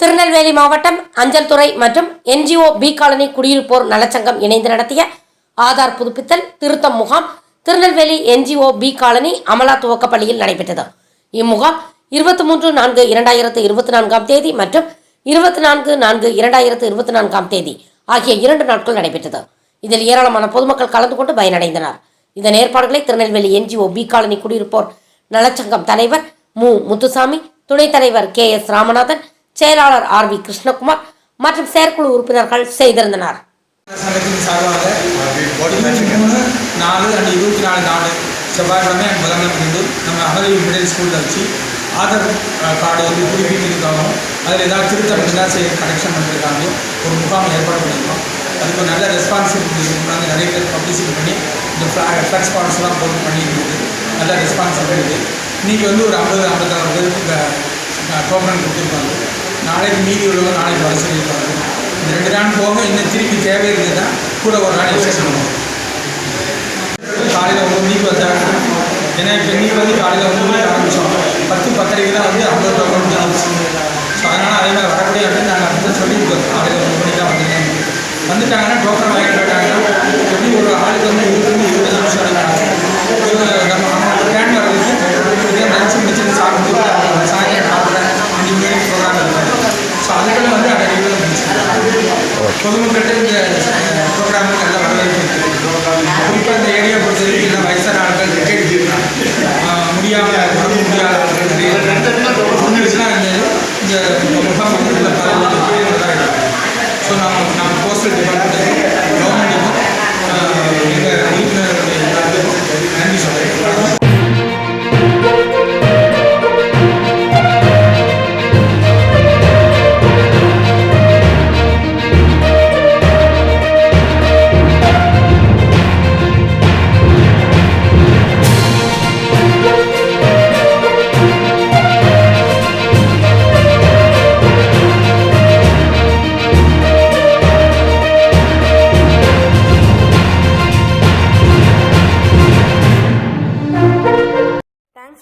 திருநெல்வேலி மாவட்டம் அஞ்சல் துறை மற்றும் என்ஜிஓ பி காலனி குடியிருப்போர் நலச்சங்கம் இணைந்து நடத்திய ஆதார் புதுப்பித்தல் திருத்தம் முகாம் Tirunelveli NGO B colony Amala துவக்கப்பள்ளியில் நடைபெற்றது. இம்முகாம் இருபத்தி மூன்று நான்கு இரண்டாயிரத்து இருபத்தி நான்காம் தேதி மற்றும் இருபத்தி நான்கு நான்கு இரண்டாயிரத்து இருபத்தி நான்காம் தேதி ஆகிய இரண்டு நாட்கள் நடைபெற்றது. இதில் ஏராளமான பொதுமக்கள் கலந்து கொண்டு பயனடைந்தனர். இதன் ஏற்பாடுகளை திருநெல்வேலி என்ஜிஓ பி காலனி குடியிருப்போர் நலச்சங்கம் தலைவர் மு. முத்துசாமி துணைத் தலைவர் கே. எஸ். ராமநாதன் செயலாளர் ஆர் வி கிருஷ்ணகுமார் மற்றும் செயற்குழு உறுப்பினர்கள் செய்திருந்தனர். சங்கத்தின் சார்பாக நாலு அண்ட் இருபத்தி நாலு நாலு செவ்வாய்க்கிழமை அண்ட் புதன்கிழமை இருந்து நம்ம அகலி மிடில் ஸ்கூலில் வச்சு ஆதார் கார்டு வந்து புதுப்பிக்கிறதுக்காகவும் அதில் ஏதாவது திருத்தம் இருந்தால் செய்ய கனெக்ஷன் பண்ணுறதுக்காக ஒரு முகாம் ஏற்பாடு பண்ணியிருக்கோம் அதுக்கு ஒரு நல்ல ரெஸ்பான்சிபிலிட்டி வந்து நிறைய பேர் பப்ளிசிட்டி பண்ணி இந்த ஃப்ளக்ஸ் பாட்ஸ்லாம் போட்டு பண்ணியிருந்தது. நல்ல ரெஸ்பான்ஸ் இருக்குது இன்றைக்கி வந்து ஒரு ஐம்பது ஐம்பத்தாறு பேருக்கு டோக்கன் கொடுத்துருக்காங்க. நாளைக்கு மீதி உள்ளவங்க நாளைக்கு வர சொல்லியிருப்பாங்க. இந்த ரெண்டு நாள் போக இன்னும் திருப்பி தேவை தான் கூட ஒரு நாள் எக்ஸ்டெண்ட் பண்ணுவோம். காலையில் ஒம்பது மணிக்கு வந்தாங்க. ஏன்னா இப்போ இன்னைக்கு வந்து காலையில் ஒம்பது மணிக்கு ஆரம்பித்தோம் பத்து பத்தரைக்கு தான் வந்து ஐம்பது ரூபா கொண்டு முடிஞ்சிருச்சு ஸோ அதனால் அதே மாதிரி வரக்கூடிய அப்படின்னு நாங்கள் வந்து சொல்லியிருக்கோம் காலையில் ஒம்பது மணிக்கு தான் வந்துருக்காங்க வந்துட்டாங்கன்னா டோக்கன் வாங்கிட்டு போயிட்டாங்கன்னா எப்படி ஒரு ஆளுக்கு வந்து பொதுமக்கள்கிட்ட இந்த ப்ரோக்ராமுக்கு நல்ல வரவேற்பு குறிப்பாக இந்த ஏரியா பொறுத்தவரைக்கும் எல்லாம்